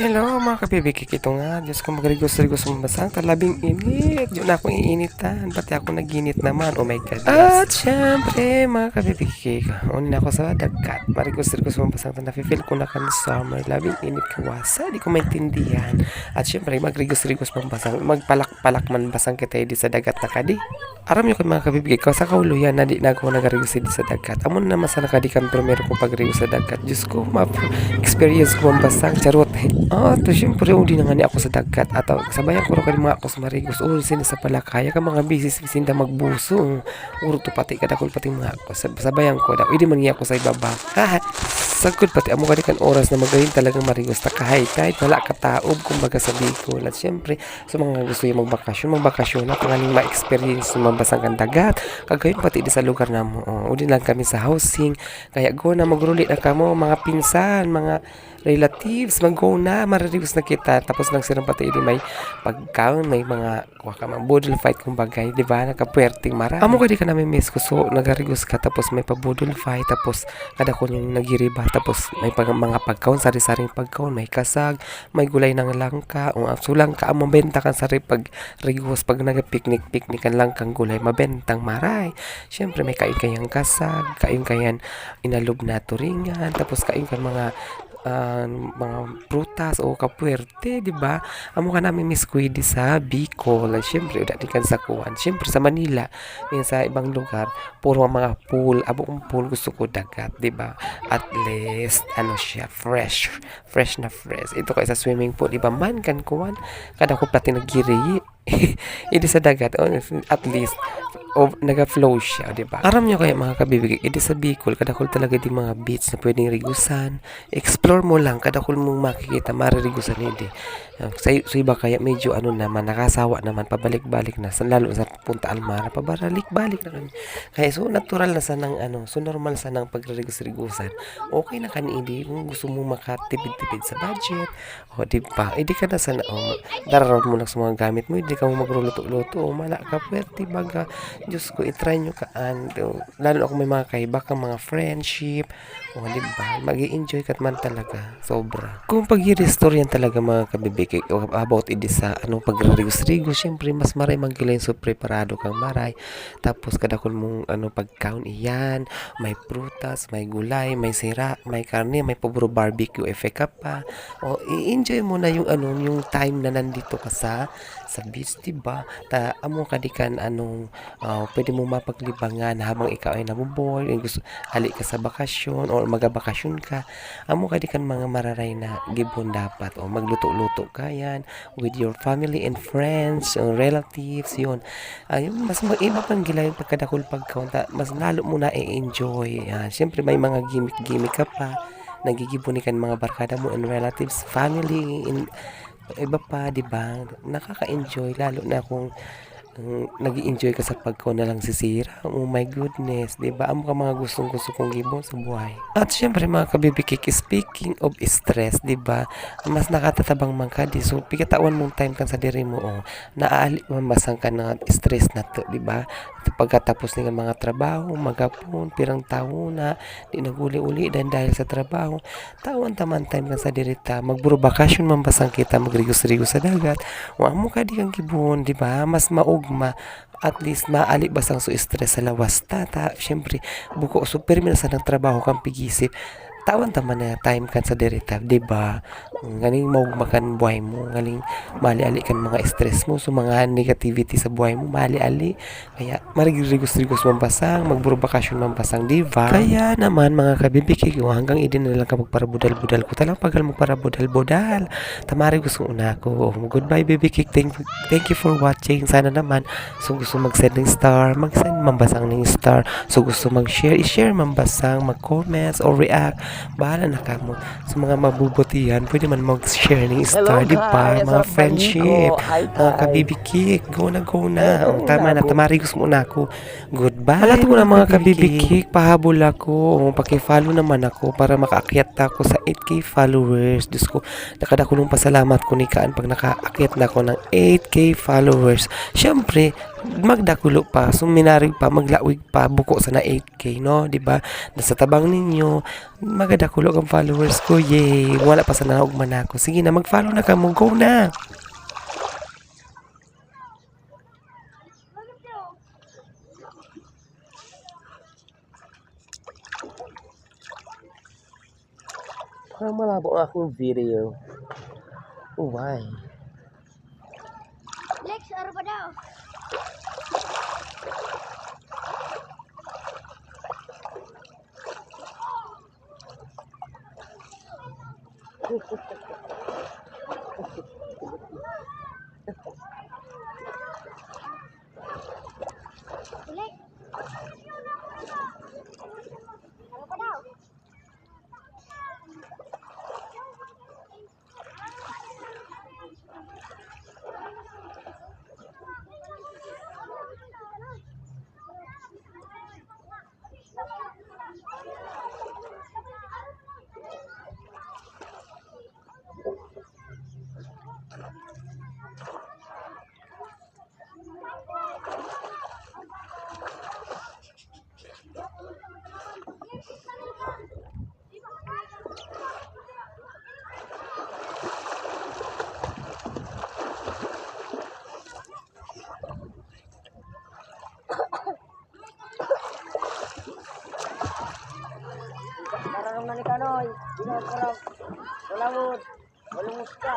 Hello mga kabibikik, ito nga, Diyos ko magrigos-rigos mabasang talabing init. Na akong iinitan, pati ako naginit naman, oh my God. At syempre mga kabibikik, unin ako sa dagat, marigos-rigos mabasang na nafe-feel ko na kan summer, labing init kawasa, di ko maintindihan. At syempre magrigos-rigos mabasang, magpalak-palak man basang kita di sa dagat na kadi. Aram nyo ko mga kabibigay ko sa kauluyan na di na ako nagarigos di sa dagat. Amon na masana kadi kan primero ko pagrigos sa dagat. Diyos ko, ma-experience ko mabasang charot. Ah, to syempre udi na nga ako sa dagat at sabayan ko kadi mga ako sa marigos. Uri sini sa palakaya ka mga bisis sinda magbuso. Uro to pati kada ko pati mga ako. Sab- Sabayan ko daw. Idi man ako sa ibaba. Ha, sagod pati amo kan oras na magayon talagang marigos ta kahay kahit wala ka taob kumbaga sa Bicol. At syempre sa mga gusto yung magbakasyon, magbakasyon na pangaling ma-experience ng mabasang kang dagat. Kagayon pati di sa lugar na mo. Oh, udi lang kami sa housing. Kaya go na magrulit na kamo mga pinsan, mga relatives, mag-go na, maririus na kita. Tapos lang silang pati di may pagkaon, may mga kuha ka mga budol fight kumbaga, di ba? Nakapuwerting marami. Amo ka namin miss ko. So, nagarigos ka, tapos may pa-budol fight, tapos kada ko yung nagiriba, tapos may pag, mga pagkaon, sari-saring pagkaon, may kasag, may gulay ng langka, o ang sulang ka, ang mabenta kan sari pag rigos, pag nag-picnic, picnic kan lang kang gulay, mabentang maray. Siyempre, may kain kayang kasag, kain kayan inalog na turingan, tapos kain kan mga ah, mga prutas o kapuerte, di ba? Amo ka namin Miss Queedy sa Bicol. Udah di kan sa Kuwan. Syempre, sa Manila, yun sa ibang lugar, puro mga pool. Abo kong pool gusto ko dagat, di ba? At least, ano siya, fresh. Fresh na fresh. Ito kay sa swimming pool, di ba? Man kan Kuwan. Kada ko pati nagiri. Hindi sa dagat. Oh, At least, o naga-flow siya, di ba? Aram nyo kaya mga kabibig, edi sa Bicol, kadakol talaga di mga beach na pwedeng rigusan. Explore mo lang, kadakol mong makikita, maririgusan hindi. Uh, Sa, sa iba kaya medyo ano naman, nakasawa naman, pabalik-balik na, lalo sa Punta Almara, pabalik-balik na kami. Kaya so natural na sa nang ano, so normal sa nang pagririgus-rigusan. Okay na kanini, kung gusto mo makatipid-tipid sa budget, o di ba, edi ka na sa, oh, dararon mo lang sa mga gamit mo, hindi ka mo magluluto-luto, o mala ka, pwerte baga, Diyos ko, itry nyo kaan. Lalo ako may mga kaiba kang mga friendship. O, di ba? mag enjoy ka man talaga. Sobra. Kung pag-restore yan talaga mga kabibig, o about it sa ano, pag-rigos-rigos, syempre, mas maray magkilayin so preparado kang maray. Tapos, kadakol mong ano, pag-count iyan. May prutas, may gulay, may sira, may karne, may paburo barbecue effect ka pa. O, i-enjoy mo na yung ano, yung time na nandito ka sa sa beach, di ba? Ta amo ka anong ah, pwede mo mapaglibangan habang ikaw ay nabuboy, ay gusto hali ka sa bakasyon or magabakasyon ka. Amo ka di kan mga mararay na gibon dapat o magluto-luto ka yan with your family and friends, or relatives, yun. Ayun, mas mag-iba pang gila yung pagkadakol pagkaunta, mas lalo mo na i-enjoy. Yan. Siyempre may mga gimmick-gimmick ka pa nagigibunikan mga barkada mo and relatives, family, in, iba pa, di ba? Nakaka-enjoy, lalo na kung nag enjoy ka sa pagkaw na lang sisira. Oh my goodness, di ba? Amo ka mga gustong gusto kong gibon sa buhay. At syempre mga kabibikik, speaking of stress, di ba? Mas nakatatabang man ka, di so pigatawan mong time kan sa diri mo, oh. Naaali mamasang ka na stress na to, ba? Pagkatapos ng mga trabaho, magapon, pirang taon na, di naguli-uli dan dahil sa trabaho, tawan taman time kan sa dirita, magburo bakasyon man basang kita, magrigos-rigos sa dagat, o amo ka di kang gibon, di ba? Mas maugma, at least maali basang so stress sa lawas. Tata, syempre, buko so permi na sa ng trabaho kang pigisip, tawan taman na time kan sa dirita, di ba? Ngaling maugma kan buhay mo, ngaling mali-ali kan mga stress mo, so mga negativity sa buhay mo, mali-ali, kaya marigos-rigos man basang, magburo bakasyon man basang, di ba? Kaya naman mga kabibikig, hanggang idin na lang ka magparabudal-budal ko, talang pagal magparabudal-budal, tamari gusto una ko, goodbye baby kick, thank, thank you for watching, sana naman, so gusto mag-send ng star, mag-send mambasang ng star, so gusto mag-share, i-share mambasang, mag-comments, or react, bahala na ka mo, sa mga mabubutihan, pwede man mag-share ng star, di ba? Mga friendship, mga kabibikik, go na, go na, oh, tama na, tamari gusto mo na ako, goodbye. Alam mo na mga kabibikik, pahabol ako, oh, paki-follow naman ako para makaakyat ako sa 8k followers. Diyos ko, nakadakulong pasalamat ko ni Kaan pag nakaakyat na ako ng 8k followers. Siyempre, magdakulo pa, suminarig pa, maglawig pa, buko sa na 8K, no? 'Di ba? Nasa tabang ninyo, magadakulo ang followers ko, yay! Wala pa sa naugman ako. Sige na, mag-follow na ka mo, go na! Parang malabo ang akong video. Oh, why? Lex, ano ba Parang naman ni Kanoy, Dino, parang, walang, muska.